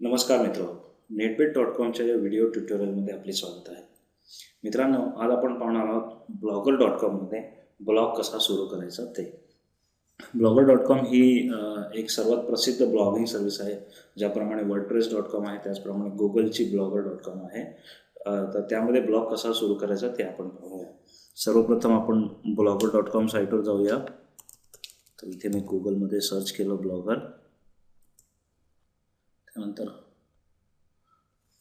नमस्कार मित्र. NetBet dot कॉमच्या या व्हिडिओ ट्युटोरियलमध्ये आपले स्वागत आहे. मित्रांनो आज आपण पाहणार आहोत ब्लॉगर डॉट कॉममध्ये ब्लॉग कसा सुरू करायचा ते. ब्लॉगर डॉट कॉम ही एक सर्वात प्रसिद्ध ब्लॉगिंग सर्व्हिस आहे ज्याप्रमाणे वर्डप्रेस डॉट कॉम आहे त्याचप्रमाणे गुगलची ब्लॉगर डॉट कॉम आहे. तर त्यामध्ये ब्लॉग कसा सुरू करायचा ते आपण पाहूया. सर्वप्रथम आपण ब्लॉगर डॉट कॉम साईटवर जाऊया. तर इथे मी गुगलमध्ये सर्च केलं ब्लॉगर त्यानंतर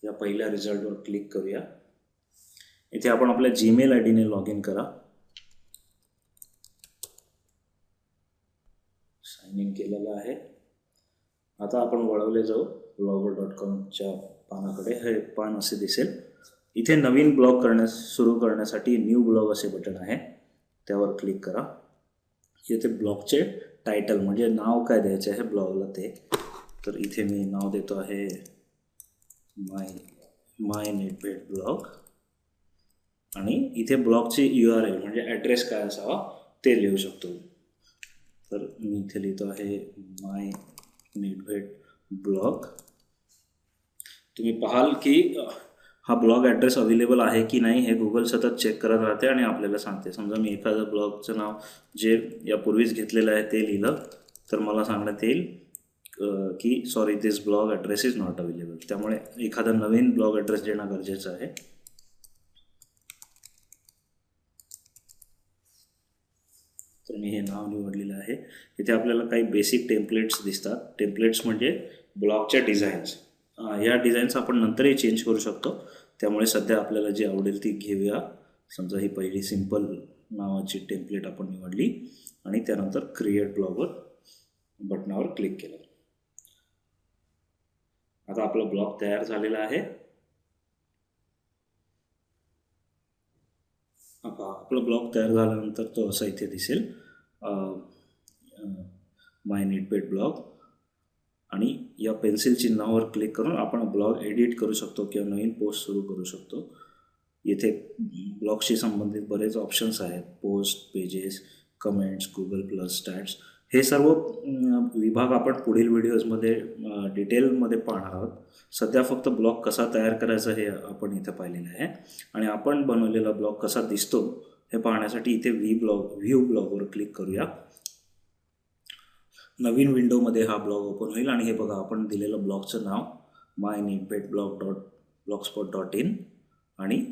या पहिल्या रिझल्टवर क्लिक करूया. इथे आपण आपल्या जीमेल आय डीने लॉग इन करा. साइन इन केलेलं आहे. आता आपण वळवले जाऊ. ब्लॉगर डॉट कॉमच्या पानाकडे. हे पान असे दिसेल. इथे नवीन ब्लॉग करण्यास सुरू करण्यासाठी न्यू ब्लॉग असे बटन आहे. त्यावर क्लिक करा. इथे ब्लॉगचे टायटल म्हणजे नाव काय द्यायचे आहे ब्लॉगला ते. तर इथे मी नाव देतो आहे माय माय नेटबेट ब्लॉग आणि इथे ब्लॉगची यू आर एल म्हणजे ॲड्रेस काय असावा ते लिहू शकतो. तर मी इथे लिहितो आहे माय नेटबेट ब्लॉग तुम्ही पाहाल की हा ब्लॉग ॲड्रेस अवेलेबल आहे की नाही हे गुगल सतत चेक करत राहते आणि आपल्याला सांगते. समजा मी एखादं ब्लॉगचं नाव जे यापूर्वीच घेतलेलं आहे ते लिहिलं तर मला सांगण्यात येईल. की sorry this blog address is not available त्यामुळे एखादा नवीन ब्लॉग ॲड्रेस देणं गरजेचं आहे. तर मी हे नाव निवडलेलं आहे. इथे आपल्याला काही बेसिक टेम्पलेट्स दिसतात. टेम्पलेट्स म्हणजे ब्लॉगच्या डिझाईन्स या डिझाईन्स आपण नंतरही चेंज करू शकतो. त्यामुळे सध्या आपल्याला जी आवडेल ती घेऊया. समजा ही पहिली सिंपल नावाची टेम्पलेट आपण निवडली आणि त्यानंतर क्रिएट ब्लॉगवर बटनावर क्लिक केलं. आता आपला ब्लॉग तयार झालेला आहे. आपला ब्लॉग तयार झाल्यानंतर तो असा इथे दिसेल. माय नेटपेट ब्लॉग आणि या पेन्सिल चिन्हावर क्लिक करून आपण ब्लॉग एडिट करू शकतो किंवा नवीन पोस्ट सुरू करू शकतो. येथे ब्लॉगशी संबंधित बरेच ऑप्शन्स आहेत. Post pages comments Google plus stats हे सर्व विभाग आपण पुढील व्हिडिओजमध्ये डिटेलमध्ये पाहणार आहोत. सध्या फक्त ब्लॉग कसा तयार करायचा हे आपण इथं पाहिलेलं आहे. आणि आपण बनवलेला ब्लॉग कसा दिसतो हे पाहण्यासाठी इथे व्ही ब्लॉग व्ह्यू ब्लॉगवर क्लिक करूया. नवीन विंडोमध्ये हा ब्लॉग ओपन होईल आणि हे बघा आपण दिलेलं ब्लॉगचं नाव my Netbhet blog dot blogspot dot in आणि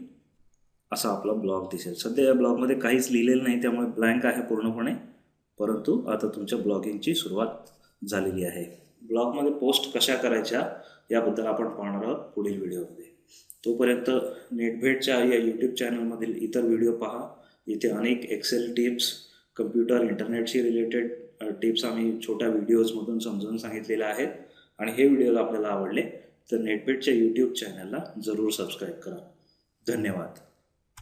असा आपला ब्लॉग दिसेल. सध्या या ब्लॉगमध्ये काहीच लिहिलेलं नाही त्यामुळे ब्लँक आहे पूर्णपणे. परंतु आता तुमच्या ब्लॉगिंगची सुरुवात झालेली आहे. ब्लॉगमध्ये पोस्ट कशा करायच्या याबद्दल आपण पाहणार आहोत पुढील व्हिडिओमध्ये. तोपर्यंत नेटभेटच्या या यूट्यूब चॅनलमधील इतर व्हिडिओ पहा. इथे अनेक एक्सेल टिप्स कम्प्युटर इंटरनेटशी रिलेटेड टिप्स आम्ही छोट्या व्हिडिओजमधून समजून सांगितलेल्या आहेत. आणि हे व्हिडिओ आपल्याला आवडले तर नेटपेटच्या यूट्यूब चॅनलला जरूर सबस्क्राईब करा. धन्यवाद.